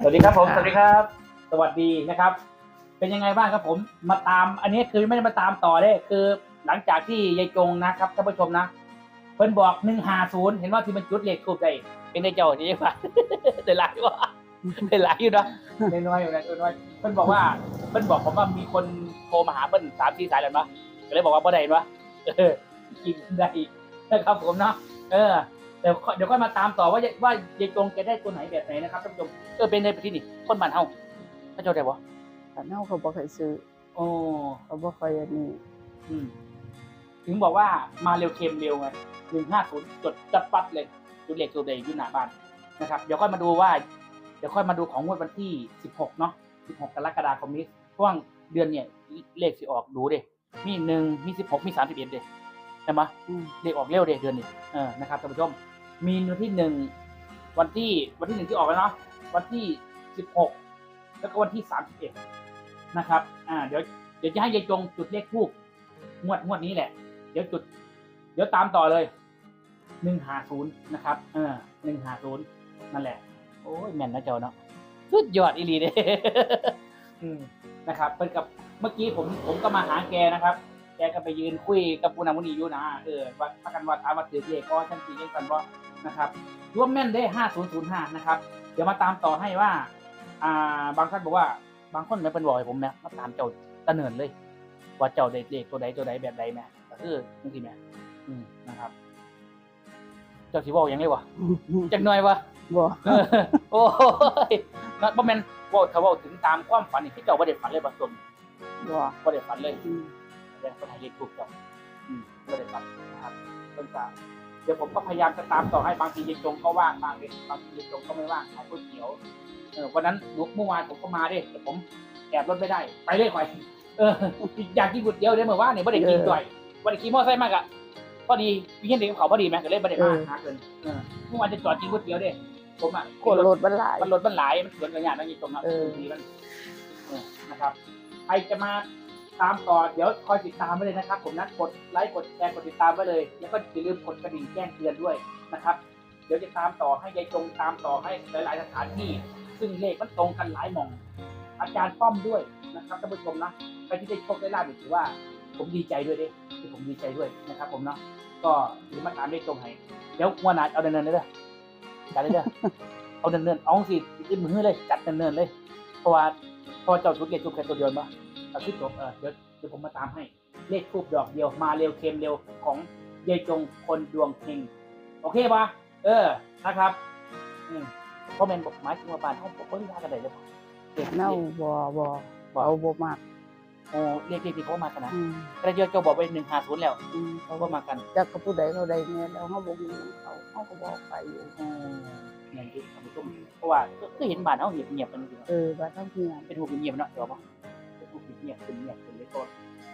สวัสดีครับผมค่ะสวัสดีครับ สวัสดีนะครับ เป็นยังไงบ้างครับผม มาตาม อันนี้คือไม่ได้มาตามต่อเลยคือหลังจากที่ยายจงนะครับท่านผู้ชมนะ เพิ่นบอกหนึ่งหาศูนย์เห็นว่าที่มันจุดเลขทูบได้เป็นในเจ้านี่ป่ะเดี๋ยวหลายว่าเดี๋ยวหลายอยู่เนาะน้อยๆอยู่นะน้อยๆเพิ่นบอกว่าเพิ่นบอกผมว่ามีคนโทรมาหาเพิ่นสามสี่สายแล้วเนาะก็เลยบอกว่าบ่ได้เนาะเออกินได้อีกนะครับผมเนาะเออ เดี๋ยวค่อยเดี๋ยวค่อยมาตามต่อว่าว่ายายจงจะได้ตัวไหนแบบไหนนะครับท่านผู้ชมเออเป็นในประเทศนี่คนบ้านเฮาพระเจ้าได้บ่แต่เฮาเขาบ่เคยซื้อโอ้เขาบ่ค่อยอันนี้อืมถึงบอกว่ามาเร็วเค็มเร็วไงหนึ่งห้าศูนย์จดจัดปัดเลยดูเลขตัวเดย์อยู่หน้าบ้านนะครับ เดี๋ยวค่อยมาดูว่า เดี๋ยวค่อยมาดูของงวดวันที่สิบหกเนาะสิบหกกรกฎาคมนี้ช่วงเดือนเนี่ยเลขสิออกดูเด้มีหนึ่งมีสิบหกมีสามสิบเอ็ดเด้ใช่ไหมอืมเลขออกเร็วเด้เดือนนี้เออนะครับท่านผู้ชม มีวันที่หนึ่งวันที่วันที่หนึ่งที่ออกแล้วเนาะวันที่สิบหกแล้วก็วันที่สามสิบเอ็ดนะครับ อ่า เดี๋ยวเดี๋ยวจะให้ยายจงจุดเลขทูบงวดงวดนี้แหละ เดี๋ยวจุด เดี๋ยวตามต่อเลยหนึ่งหาศูนย์นะครับเออหนึ่งหาศูนย์นั่นแหละ โอ้ยแม่นนะเจ้าเนาะสุดยอดอีหลีเด้อืมนะครับเป็นกับเมื่อกี้ผมผมก็มาหาแกนะครับ แกก็ไปยืนคุยกับปุณามุนีอยู่นะเออว่าพักกันว่าถามว่าถือเลขก็ชั้นสี่ยังกันว่านะครับรวมแม่นได้ห้าศูนย์ศูนย์ห้านะครับ เดี๋ยวมาตามต่อให้ว่า อ่า บางท่านบอกว่า บางคนไม่เป็นบอกให้ผมนะมาตามเจ้าตะเนินเลย ว่าเจ้าได้เลขตัวใดตัวใดแบบใดแม่ก็คือจังซี่แม่อืมนะครับ เจ้าสิเว้าหยังไงวะจักหน่อยวะบ่เออโอ้ยนั่นบ่แม่นเว้าถ้าเว้าถึงตามความฝันนี่ที่เจ้าบ่ได้ฝันเลยบ่ตนบ่บ่ได้ฝันเลยอืมแส ดงคนไทยเลขถูกต้องอืมไม่ได้ฟังนะครับต้นกาเดี๋ยวผมก็พยายามจะตามต่อให้บางทียิงจงก็ว่างบางทีบางทียิงจงก็ไม่ว่างขายก๋วยเตี๋ยวเออวันนั้นเมื่อวานผมก็มาดิแต่ผมแอบรถไม่ได้ ไปเลยก่อนเอออยากกินก๋วยเตี๋ยวเดี๋ยวเมื่อวานเนี่ยไม่ได้กินด้วยวันนี้ขี่มอเตอร์ไซค์มากอะพอดีพี่เห็นเด็กเขาพอดีไหมก็เลยไม่ได้มาหาเกินเออเมื่อวานจะจอดกินก๋วยเตี๋ยวเด้ผมอะกดรถมันหลายมันรถมันหลายมันสวนกับงานนั่นยิงจงนะเออดีมันเออนะครับใครจะมา ตามต่อเดี๋ยวคอยติดตามไว้เลยนะครับ ผมนะกดไลค์กดแชร์กดติดตามไว้เลย แล้วก็อย่าลืมกดกระดิ่งแจ้งเตือนด้วยนะครับ เดี๋ยวจะตามต่อให้ยายจงตามต่อให้หลาย ๆ สถานที่ ซึ่งเลขมันตรงกันหลายหมอง อาจารย์ป้อมด้วยนะครับท่านผู้ชมนะใครที่ได้โชคได้ลาบถือว่า ผมดีใจด้วยเด้ที่ผมดีใจด้วยนะครับ ผมเนาะก็ถือมาตามเลขตรงให้เดี๋ยวงวันหนาเอาเนินๆเลยเด้อจัดเลยเด้อเอาเนินๆเอาสิขึ้นมือเลยจัดเนินๆเลย เพราะว่าเพอเจ้าชุดเลขชุดแค่ตัวเดียวมาเอาขึ้นจบเออเดี๋ยวเดี๋ยวผมมาตามให้ เลขทูบดอกเดียวมาเร็วเค็มเร็วของยายจงคนดวงเฮงโอเคปะเออนะครับอืมเพราะแมนบอกหมายถึงว่าบ้านห้องผมเพิ่งยากันได้เลยเด็กเน่าบ่บ่บ่เอาบ่มากโอ้เรียกเรียกที่เขามากันนะอืมกระเจียวเจ้าบอกไปหนึ่งห้าศูนย์แล้วอืมเขาก็มากันจักกับผู้ใดเขาใดเนี่ยแล้วเฮาบ่มีเขาเฮาก็บ่ไปอยู่อืมอย่างที่ท่านผู้ชมเพราะว่าก็ก็เห็นบ้านเขาเงียบเงียบๆกันจริงๆเออบ้านเฮาเฮียนเป็นหูเป็นเงียบเนาะเดี๋ยวบอก เนหูเป็นเงียบเป็นเงียบเป็นเลยก็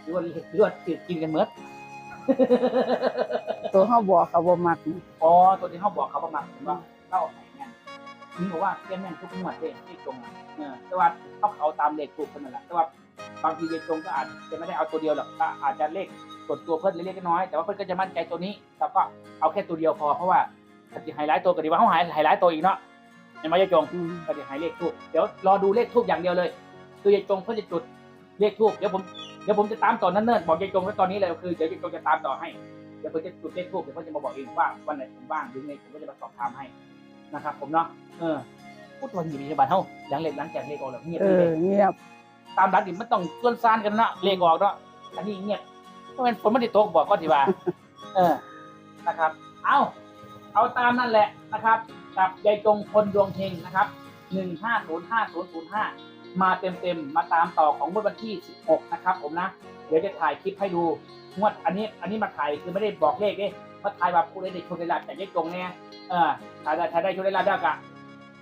หรือว่าหรือว่าติดกินกันเมื่อตัวเฮาบ่เขาบ่มักอ๋อตัวที่เขาบอกเขาประมาณผมว่าเล่าไหนแม่นถึงบอกว่าเตี้ยแม่นทุกงวดเลยที่ตรงอะเออแต่ว่าเขาเขาตามเลขถูกคนนั่นแหละแต่ว่าบางทีเลขตรงก็อาจจะไม่ได้เอาตัวเดียวหรอกก็อาจจะเลขส่วนตัวเพิ่นเล็กๆน้อยแต่ว่าเพิ่นก็จะมั่นใจตัวนี้เราก็เอาแค่ตัวเดียวพอเพราะว่าถ้าจะไฮไลท์ตัวก็ดีว่าเขาไฮไฮไลท์ตัวอีกเนาะเห็นไมยายจงอืมก็จะหายเลขทูบเดี๋ยวรอดูเลขทูบอย่างเดียวเลย คือยายจงเพื่อจะจุด เลขทูบเดี๋ยวผมเดี๋ยวผมจะตามต่อนั่นเนิ่นๆบอกยายจงไว้ตอนนี้เลยคือเดี๋ยวยายจงจะตามต่อให้เดี๋ยวผมจะจุดเลขทูบเดี๋ยวผมจะมาบอกเองว่าวันไหนผมว่างหรือไงผมก็จะมาสอบถามให้นะครับ ผมเนาะเออพูดตัวหีบในบ้านเฮาหลังเลขหลังจากเลขออกแล้วเงียบเอเลอยเงียบ ตามรัฐดิมันต้องส่วนซานกันเนาะเลขออกเนาะอันนี้เงียบเพราะมันฝนไม่ได้ตกบอกก็ทีว่าเออนะครับ เอาเอาตามนั่นแหละนะครับ กับยายจงคนดวงเฮงนะครับหนึ่งห้าศูนย์ห้าศูนย์ศูนย์ห้า มาเต็มๆ มาตามต่อของงวดวันที่สิบหกนะครับผมนะ เดี๋ยวจะถ่ายคลิปให้ดูงวดอันนี้อันนี้มาถ่ายคือไม่ได้บอกเลขเด้มาถ่ายแบบผู้ใดได้โชคได้ลาบจากยายจงเนี่ยเออถ่ายได้ถ่ายได้โชคได้ลาบได้กะ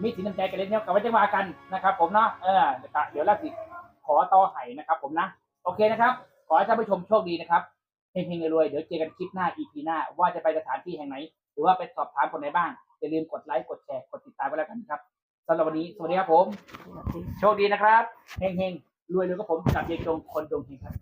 มีสินน้ำใจกันเล่นเนี่ยกับว่าจะมากันนะครับ ผมเนาะเออเดี๋ยวล่าสิขอต่อไห่นะครับ ผมนะโอเคนะครับ ขอให้ท่านผู้ชมโชคดีนะครับเฮงๆรวยๆเดี๋ยวเจอกันคลิปหน้า EP หน้า ว่าจะไปสถานที่แห่งไหน หรือว่าไปสอบถามคนไหนบ้างอย่าลืมกดไลค์กดแชร์กดติดตามไว้แล้วกันครับ สำหรับวันนี้ สวัสดีครับผม โชคดีนะครับ เฮงเฮงรวยๆกับผมกับยายจงคนตรงเฮงครับ